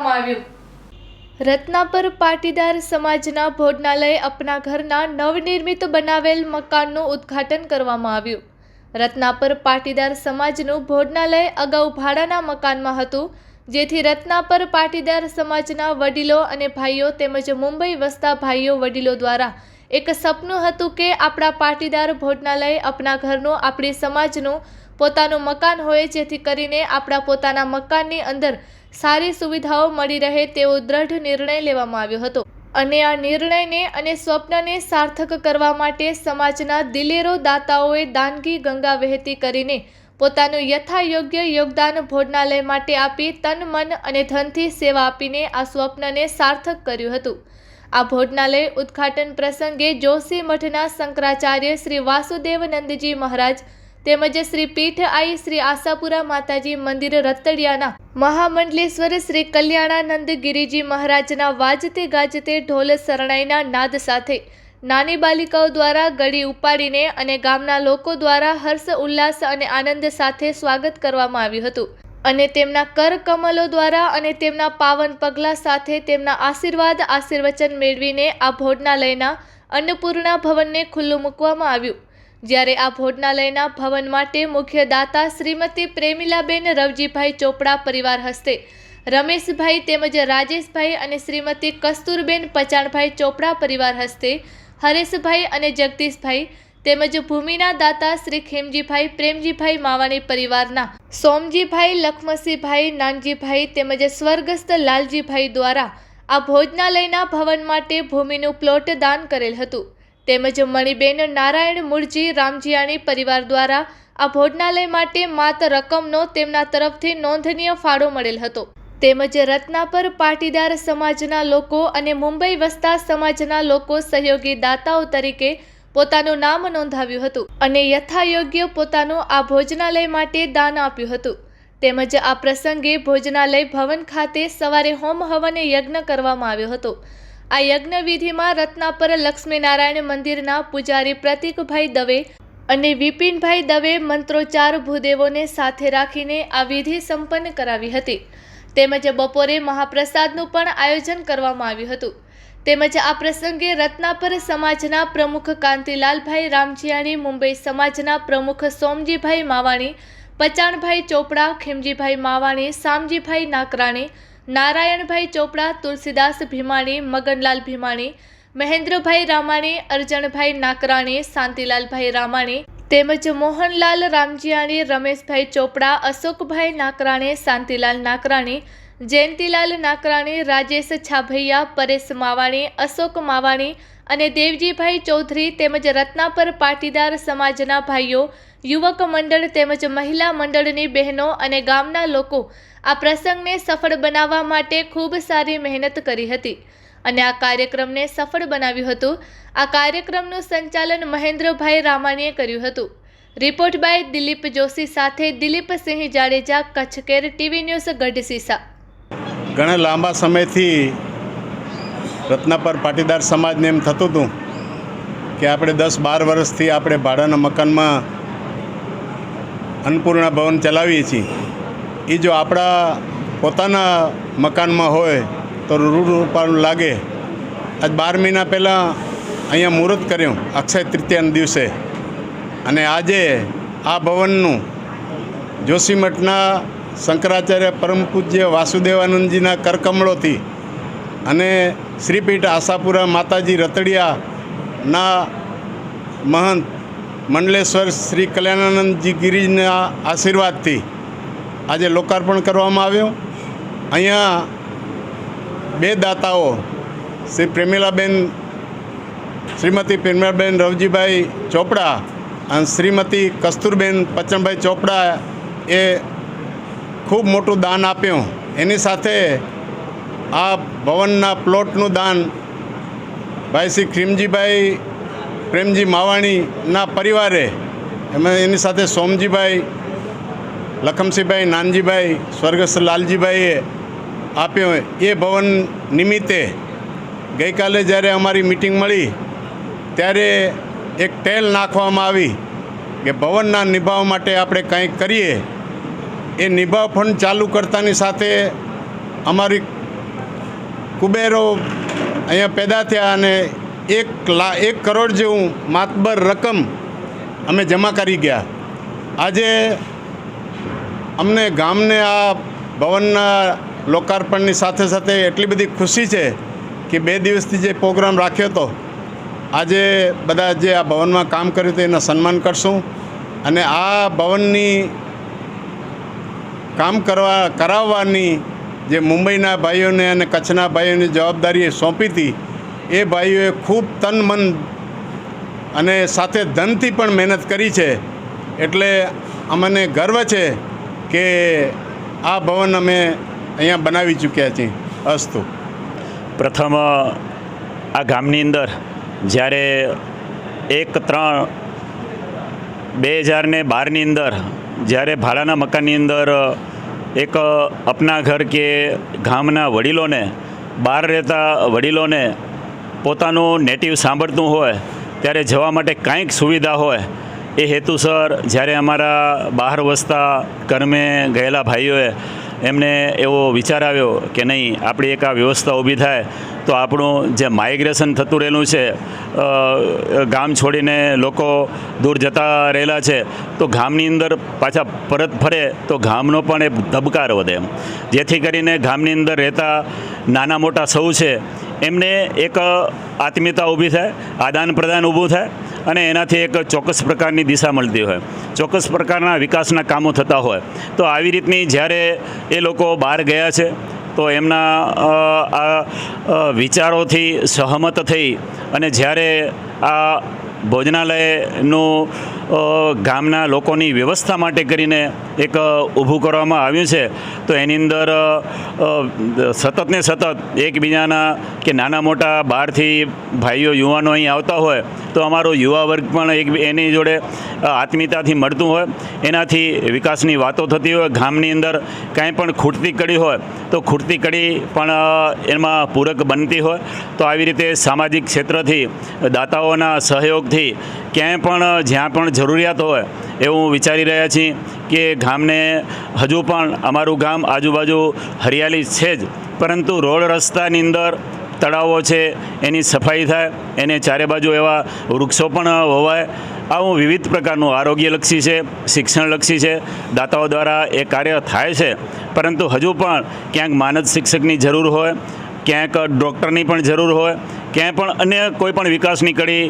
કરવામાં આવ્યું. રત્નાપર પાટીદાર સમાજના ભોજનાલય અપના ઘરના નવનિર્મિત બનાવેલ મકાનનું ઉદ્ઘાટન કરવામાં આવ્યું. રત્નાપર પાટીદાર સમાજનું ભોજનાલય અગાઉ ભાડાના મકાનમાં હતું, જેથી રત્નાપર પાટીદાર સમાજના વડીલો અને ભાઈઓ તેમજ મુંબઈ વસતા ભાઈઓ વડીલો દ્વારા એક સપનું હતું કે આપણા પાટીદાર ભોજનાલય આપણા ઘરનું, આપણી સમાજનું પોતાનું મકાન હોય, જેથી કરીને આપણા પોતાના મકાનની અંદર સારી સુવિધાઓ મળી રહે તેવો દ્રઢ નિર્ણય લેવામાં આવ્યો હતો. અને આ નિર્ણયને અને સ્વપ્નને સાર્થક કરવા માટે સમાજના દિલેરો દાતાઓએ દાનગી ગંગા વહેતી કરીને પોતાનું યથાયોગ્ય યોગદાન ભોજનાલય માટે આપી તન, મન અને ધનથી સેવા આપીને આ સ્વપ્નને સાર્થક કર્યું હતું. આ ભોજનાલય ઉદ્ઘાટન પ્રસંગે જોશી મઠના શંકરાચાર્ય શ્રી વાસુદેવ નંદજી મહારાજ તેમજ શ્રી પીઠ આઈ શ્રી આશાપુરા માતાજી મંદિર રતડિયાના મહામંડલેશ્વર શ્રી કલ્યાણાનંદ ગિરિજી મહારાજના વાજતે ગાજતે ઢોલ શરણાઈના નાદ સાથે નાની બાલિકાઓ દ્વારા ગળી ઉપાડીને અને ગામના લોકો દ્વારા હર્ષ, ઉલ્લાસ અને આનંદ સાથે સ્વાગત કરવામાં આવ્યું હતું. અને તેમના કર કમલો દ્વારા અને તેમના પાવન પગલાં સાથે તેમના આશીર્વાદ, આશીર્વચન મેળવીને આ ભોજનાલયના અન્નપૂર્ણા ભવનને ખુલ્લું મૂકવામાં આવ્યું. જ્યારે આ ભોજનાલયના ભવન માટે મુખ્ય દાતા શ્રીમતી પ્રેમિલાબેન રવજીભાઈ ચોપડા પરિવાર હસ્તે રમેશભાઈ તેમજ રાજેશભાઈ અને શ્રીમતી કસ્તુરબેન પચાણભાઈ ચોપડા પરિવાર હસ્તે હરેશભાઈ અને જગદીશભાઈ તેમજ ભૂમિના દાતા શ્રી ખેમજીભાઈ, પ્રેમજીભાઈ માવાણી પરિવારના સોમજીભાઈ, લખમસીભાઈ, નાનજીભાઈ તેમજ સ્વર્ગસ્થ લાલજીભાઈ દ્વારા આ ભોજનાલયના ભવન માટે ભૂમિનું પ્લોટ દાન કરેલ હતું. તેમજ મણિબેન નારાયણ મૂળજી રામજીયાણી પરિવાર દ્વારા આ ભોજનાલય માટે માત્ર રકમનો તેમના તરફથી નોંધનીય ફાળો મળેલ હતો. તેમજ રત્નાપર પાટીદાર સમાજના લોકો અને મુંબઈ વસતા સમાજના લોકો સહયોગી દાતાઓ તરીકે પોતાનું નામ નોંધાવ્યું હતું અને યથાયોગ્ય પોતાનું આ ભોજનાલય માટે દાન આપ્યું હતું. તેમજ આ પ્રસંગે ભોજનાલય ભવન ખાતે સવારે હોમ હવન યજ્ઞ કરવામાં આવ્યો હતો. આ યજ્ઞવિધિમાં રત્નાપર લક્ષ્મીનારાયણ મંદિરના પૂજારી પ્રતિકભાઈ દવે અને વિપિનભાઈ દવે મંત્રોચ્ચાર ભૂદેવોને સાથે રાખીને આ વિધિ સંપન્ન કરાવી હતી. તેમજ બપોરે મહાપ્રસાદનું પણ આયોજન કરવામાં આવ્યું હતું. તેમજ આ પ્રસંગે રત્નાપર સમાજના પ્રમુખ કાંતિલાલભાઈ રામજીયાણી, મુંબઈ સમાજના પ્રમુખ સોમજીભાઈ માવાણી, પચાણભાઈ ચોપડા, ખીમજીભાઈ માવાણી, સામજીભાઈ નાકરાણી નારાયણભાઈ ચોપડા, તુલસીદાસ ભીમાણી, મગનલાલ ભીમાણી, મહેન્દ્રભાઈ રામાણી, અરજણભાઈ નાકરાણી, શાંતિલાલભાઈ રામાણી તેમજ મોહનલાલ રામજીયાણી, રમેશભાઈ ચોપડા, અશોકભાઈ નાકરાણી, શાંતિલાલ નાકરાણી, જયંતિલાલ નાકરાણી, રાજેશ છાભૈયા, પરેશ માવાણી, અશોક માવાણી અને દેવજીભાઈ ચૌધરી તેમજ રત્નાપર પાટીદાર સમાજના ભાઈઓ, યુવક મંડળ તેમજ મહિલા મંડળની બહેનો અને ગામના લોકો આ પ્રસંગને સફળ બનાવવા માટે ખૂબ સારી મહેનત કરી હતી અને આ કાર્યક્રમને સફળ બનાવ્યું હતું. આ કાર્યક્રમનું સંચાલન મહેન્દ્રભાઈ રામાણીએ કર્યું હતું. રિપોર્ટ બાય દિલીપ જોશી સાથે Dilipsinh Jadeja Kutch care TV news Gadhsisa ઘણા લાંબા સમયથી રત્નાપર પાટીદાર સમાજને એમ થતું હતું કે આપણે દસ બાર વર્ષથી આપણે ભાડાના મકાનમાં અન્નપૂર્ણા ભવન ચલાવીએ છીએ. એ જો આપણા પોતાના મકાનમાં હોય તો રૂડ રૂપાનું લાગે. આજ બાર મહિના પહેલાં અહીંયા મુહૂર્ત કર્યું, અક્ષય તૃતીયાના દિવસે. અને આજે આ ભવનનું જોશીમઠના શંકરાચાર્ય પરમ પૂજ્ય વાસુદેવાનંદજીના કરકમળોથી અને શ્રીપીઠ આશાપુરા માતાજી રતડિયાના મહંત મંડલેશ્વર શ્રી કલ્યાણાનંદજી ગિરિજના આશીર્વાદથી આજે લોકાર્પણ કરવામાં આવ્યું. અહીંયા બે દાતાઓ, શ્રી પ્રેમિલાબેન, શ્રીમતી પ્રેમિલાબેન રવજીભાઈ ચોપડા અને શ્રીમતી કસ્તુરબેન પચનભાઈ ચોપડા એ ખૂબ મોટું દાન આપ્યું. એની સાથે આ ભવનના પ્લોટનું દાન ભાઈ શ્રી ખીમજીભાઈ પ્રેમજી માવાણીના પરિવારે, એમાં એની સાથે સોમજીભાઈ, લખમસિંહભાઈ, નાનજીભાઈ, સ્વર્ગસ્થ લાલજીભાઈએ આપ્યો. એ ભવન નિમિત્તે ગઈકાલે જ્યારે અમારી મિટિંગ મળી, ત્યારે એક ટેલ નાખવામાં આવી કે ભવનના નિભાવ માટે આપણે કંઈક કરીએ. એ નિભાવ ફંડ ચાલુ કરતાની સાથે અમારી કુબેરો અહીંયા પેદા થયા અને એક લા એક કરોડ જેવું માતબર રકમ અમે જમા કરી ગયા. આજે અમને ગામને આ ભવનના લોકાર્પણની સાથે સાથે એટલી બધી ખુશી છે કે બે દિવસથી જે પ્રોગ્રામ રાખ્યો હતો, આજે બધા જે આ ભવનમાં કામ કર્યું હતું એના સન્માન કરશું અને આ ભવનની કામ કરવા કરાવવાની જે મુંબઈના ભાઈઓને અને કચ્છના ભાઈઓની જવાબદારી સોંપી હતી, એ ભાઈઓએ ખૂબ તન મન અને સાથે ધનથી પણ મહેનત કરી છે. એટલે અમને ગર્વ છે કે આ ભવન અમે અહીંયા બનાવી ચૂક્યા છીએ. અસ્તુ. પ્રથમ આ ગામની અંદર જ્યારે એક ત્રણ બે હજારને બારની અંદર જ્યારે ભાડાના મકાનની અંદર એક અપના ઘર કે ગામના વડીલોને બહાર રહેતા વડીલોને પોતાનું નેટિવ સાંભળતું હોય, ત્યારે જવા માટે કાંઈક સુવિધા હોય, એ હેતુસર જ્યારે અમારા બહાર વસતા કર્મે ગયેલા ભાઈઓએ એમને એવો વિચાર આવ્યો કે નહીં, આપણી એક આ વ્યવસ્થા ઊભી થાય તો આપણું જે માઇગ્રેશન થતું રહેલું છે ગામ છોડીને લોકો દૂર જતા રહેલા છે, તો ગામની અંદર પાછા પરત ફરે તો ગામનો પણ એ ધબકાર વધે એમ. જેથી કરીને ગામની અંદર રહેતા નાના મોટા સૌ છે, એમને એક આત્મીયતા ઊભી થાય, આદાન પ્રદાન ઊભું થાય અને એનાથી એક ચોક્કસ પ્રકારની દિશા મળતી હોય. ચોક્કસ પ્રકારના વિકાસના કામો થતા હોય. તો આવી રીતની જ્યારે એ લોકો બહાર ગયા છે તો એમના આ વિચારોથી સહમત થઈ અને જ્યારે આ ભોજનાલયનું ગામના લોકોની વ્યવસ્થા માટે કરીને એક ઊભું કરવામાં આવ્યું છે. તો એની અંદર અ, સતત એકબીજાના કે નાના મોટા બહારથી ભાઈઓ યુવાનો અહીં આવતા હોય તો અમારો યુવા વર્ગ પણ એક એની જોડે આત્મીયતાથી મળતું હોય. એનાથી વિકાસની વાતો થતી હોય ગામની અંદર કાંઈ પણ ખૂટતી કડી હોય તો ખૂટતી કડી પણ એમાં પૂરક બનતી હોય. તો આવી રીતે સામાજિક ક્ષેત્રથી દાતાઓના સહયોગથી ક્યાંય પણ જ્યાં પણ જરૂરિયાત હોય એવું વિચારી રહ્યા છીએ કે ગામને હજુ પણ અમારું ગામ આજુબાજુ હરિયાળી છે જ. પરંતુ રોડ રસ્તાની અંદર તળાવો છે, એની સફાઈ થાય, એને ચારે બાજુ એવા વૃક્ષો પણ વવાય. આવું વિવિધ પ્રકારનું આરોગ્યલક્ષી છે, શિક્ષણલક્ષી છે, દાતાઓ દ્વારા એ કાર્ય થાય છે. પરંતુ હજુ પણ ક્યાંક માનદ શિક્ષકની જરૂર હોય, ક્યાંક ડૉક્ટરની પણ જરૂર હોય, ક્યાંય પણ અન્ય કોઈ પણ વિકાસની કડી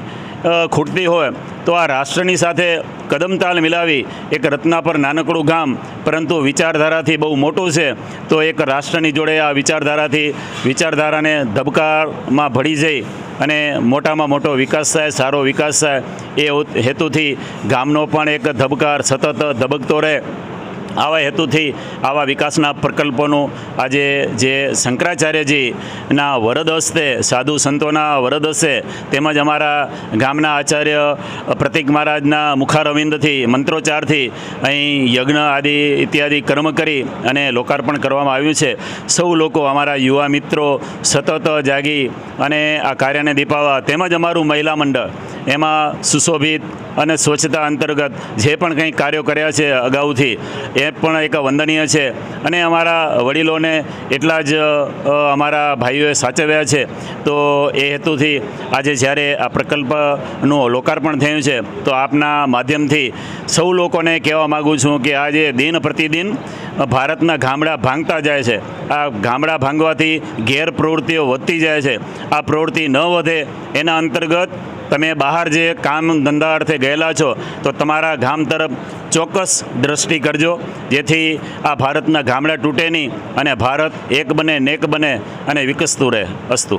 ખૂટતી હોય, તો આ રાષ્ટ્રની સાથે કદમતાલ મિલાવી એક રત્ના પર નાનકડું ગામ, પરંતુ વિચારધારાથી બહુ મોટું છે, તો એક રાષ્ટ્રની જોડે આ વિચારધારાથી વિચારધારાને ધબકારમાં ભળી જઈ અને મોટામાં મોટો વિકાસ થાય, સારો વિકાસ થાય, એ હેતુથી ગામનો પણ એક ધબકાર સતત ધબકતો રહે. આવા હેતુથી આવા વિકાસના પ્રકલ્પોનું આજે જે શંકરાચાર્યજીના વરદ હસ્તે, સાધુ સંતોના વરદ હસ્તે તેમજ અમારા ગામના આચાર્ય પ્રતિક મહારાજના મુખારવિંદથી, મંત્રોચ્ચારથી અહીં યજ્ઞ આદિ ઇત્યાદિ કર્મ કરી અને લોકાર્પણ કરવામાં આવ્યું છે. સૌ લોકો અમારા યુવા મિત્રો સતત જાગી અને આ કાર્યને દીપાવવા તેમજ અમારું મહિલા મંડળ એમાં સુશોભિત અને સ્વચ્છતા અંતર્ગત જે પણ કંઈ કાર્યો કર્યા છે અગાઉથી, એ પણ એક વંદનીય છે. અને અમારા વડીલોને એટલા જ અમારા ભાઈઓએ સાચવ્યા છે. તો એ હેતુથી આજે જ્યારે આ પ્રકલ્પનું લોકાર્પણ થયું છે, તો આપના માધ્યમથી સૌ લોકોને કહેવા માગું છું કે આજે દિન પ્રતિદિન ભારતના ગામડા ભાંગતા જાય છે. આ ગામડા ભાંગવાથી ગેર પ્રવૃત્તિઓ વધતી જાય છે. આ પ્રવૃત્તિ ન વધે એના અંતર્ગત તમે બહાર જે કામ ધંધા અર્થે ગયેલા છો, તો તમારા ગામ તરફ ચોક્કસ દ્રષ્ટિ કરજો. જેથી આ ભારતના ગામડા તૂટે નહીં અને ભારત એક બને, નેક બને અને વિકસતું રહે અસ્તુ.